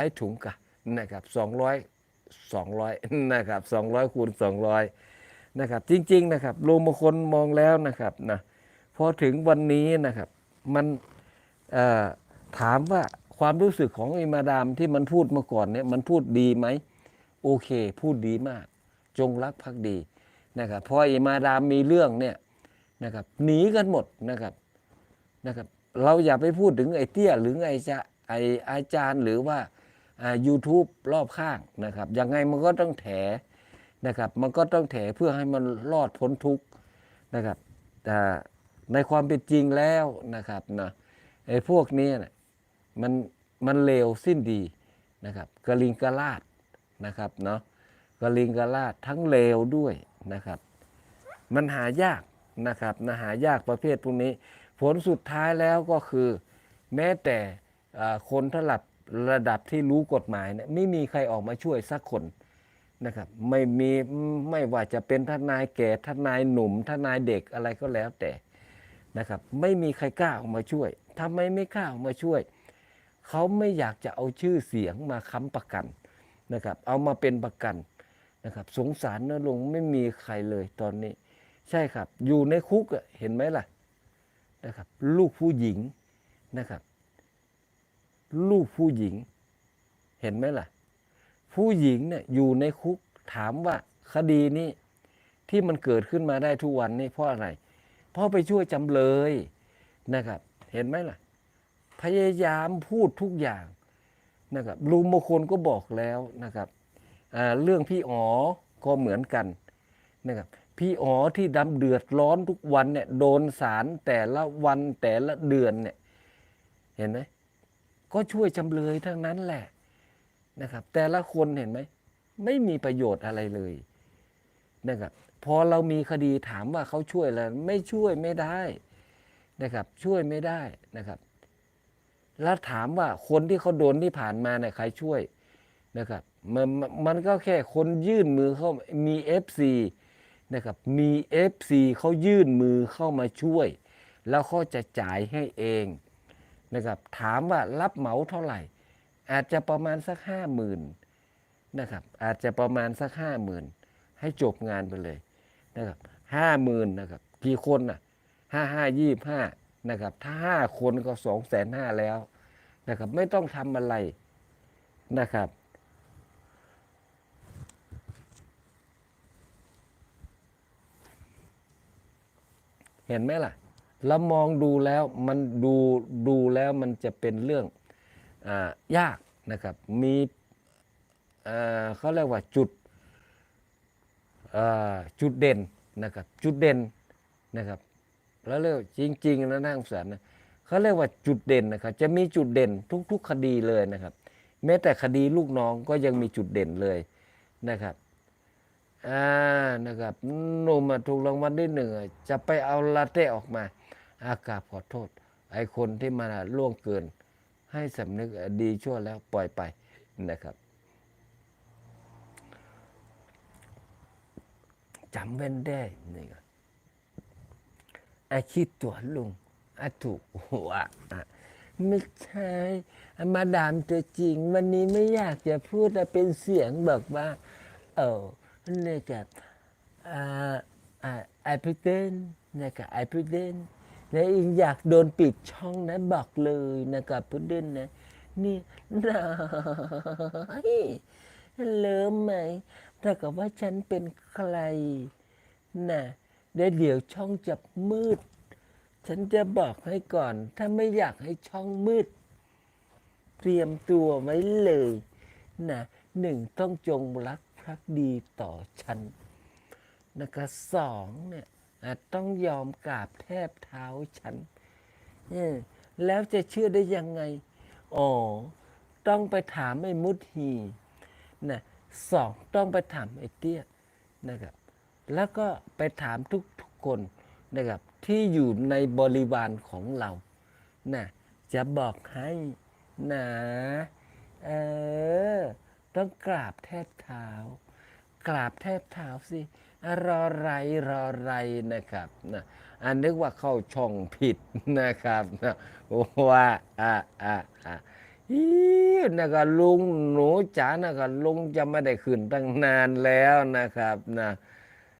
ไอ้ถุงกะนะครับ200 200นะครับ200คูณ200นะครับจริงๆนะครับลุงบางคนมองแล้วนะครับนะพอถึงวันนี้นะครับมันถามว่าความรู้สึกของอ้มาดามที่มันพูดเมื่อก่อนเนี่ยมันพูดดีไหมโอเค พูดดีมาก จงรักภักดีนะครับพออ้มาดามมีเรื่องเนี่ยนะครับหนีกันหมดนะครับนะครับ เราอย่าไปพูดถึงไอ้เตี้ยหรือไอ้จะไอ้อาจารย์หรือว่า อ่า YouTube รอบข้างนะครับยังไงมันก็ต้องแถนะครับ มันก็ต้องแถเพื่อให้มันรอดพ้นทุกข์นะครับแต่ในความเป็นจริงแล้วนะครับนะไอ้พวกนี้นะมันมันเลวสิ้นดีนะครับกระลิงกระลาดนะครับเนาะกระลิงกระลาดทั้งเลวด้วยนะครับ มันหายากนะครับนะหายากประเภทพวกนี้ ผลสุดท้ายแล้วก็คือ แม้แต่อ่าคนระดับ ระดับที่รู้กฎหมายเนี่ยไม่มีใครออกมาช่วยสักคนนะครับไม่มีไม่ว่าจะเป็นทนายแก่ทนายหนุ่มทนายเด็กอะไรก็แล้วแต่นะครับไม่มีใครกล้าออกมาช่วยทำไมไม่กล้าออกมาช่วย เขาไม่อยากจะเอาชื่อเสียงมาค้ำประกันนะครับเอามาเป็นประกันนะครับสงสารนะลงไม่มีใครเลยตอนนี้ ใช่ครับอยู่ในคุกเห็นไหมล่ะนะครับลูกผู้หญิงนะครับ ลูกผู้หญิง เห็นไหมล่ะ ผู้หญิงเนี่ยอยู่ในคุกถามว่าคดีนี้ที่มันเกิดขึ้นมาได้ทุกวันนี้เพราะอะไร เพราะไปช่วยจำเลยนะครับ เห็นไหมล่ะ พยายามพูดทุกอย่างนะครับลุงมงคลก็บอกแล้วนะครับเรื่องพี่อ๋อก็เหมือนกันนะครับพี่อ๋อที่ดำเดือดร้อนทุกวันเนี่ยโดนสารแต่ละวันแต่ละเดือนเนี่ยเห็นไหม ก็ช่วยจำเลยทั้งนั้นแหละนะครับ แต่ละคนเห็นไหมไม่มีประโยชน์อะไรเลยนะครับพอเรามีคดีถามว่าเขาช่วยแล้วไม่ช่วยไม่ได้นะครับ ช่วยไม่ได้นะครับ แล้วถามว่าคนที่เขาโดนที่ผ่านมาเนี่ยใครช่วยนะครับมันมันก็แค่คนยื่นมือเข้ามีเอฟซีนะครับมี FC เขายื่นมือเข้ามาช่วย แล้วเขาจะจ่ายให้เอง นะครับถามว่ารับเหมาเท่าไหร่ อาจจะประมาณสักห้าหมื่นนะครับอาจจะประมาณสักห้าหมื่นให้จบงานไปเลยนะครับห้าหมื่นนะครับกี่คนน่ะห้าห้ายี่ห้านะครับถ้าห้าคนก็สองแสนห้าแล้วนะครับไม่ต้องทำอะไรนะครับเห็นไหมล่ะ แล้วมองดูแล้วมันดูดูแล้วมันจะเป็นเรื่องอยากนะครับ มีเขาเรียกว่าจุดจุดเด่นนะครับจุดเด่นนะครับแล้วเรียกจริงๆนะนักศึกษานะเขาเรียกว่าจุดเด่นนะครับ จะมีจุดเด่นทุก ๆ คดีเลยนะครับ แม้แต่คดีลูกน้องก็ยังมีจุดเด่นเลยนะครับอ่านะครับหนุ่มถูกรางวัลที่หนึ่งอะจะไปเอาลาเต้ออกมา อากาบขอโทษ ไอ้คนที่มาล่วงเกิน ให้สำนึกดีชั่วแล้วปล่อยไปนะครับจำเว้นได้นี่ก็ไอ้คิดตัวลุงไอถูกหัวไม่ใช่มาดามตัวจริง วันนี้ไม่อยากจะพูดแต่เป็นเสียงบอกว่า เออนะครับอ่าอ่าไอพิเด นะอิงอยากโดนปิดช่องนะบอกเลยนะครับพุดเดนนะนี่น้อยเลิมไหมถ้ากับว่าฉันเป็นใครนะเดี๋ยวเดี๋ยวช่องจะมืด ฉันจะบอกให้ก่อน ถ้าไม่อยากให้ช่องมืด เตรียมตัวไว้เลยนะหนึ่งต้องจงรักภักดีต่อฉันนะคะสองเนี่ย อาจต้องยอมกราบแทบเท้าฉันแล้วจะเชื่อได้ยังไง อ๋อ ต้องไปถามไอ้มุดฮีนะสองต้องไปถามไอ้เตี้ยนะครับ แล้วก็ไปถามทุกทุกคนนะครับที่อยู่ในบริวารของเรานะจะบอกให้นะเออต้องกราบแทบเท้า กราบแทบเท้าสิ รอไรรอไรนะครับนะอันนึกว่าเข้าช่องผิดนะครับนะว่าอ่าอ่าอ่าอีนะครับลุงหนูจ๋านะครับลุงจะไม่ได้ขึ้นตั้งนานแล้วนะครับนะ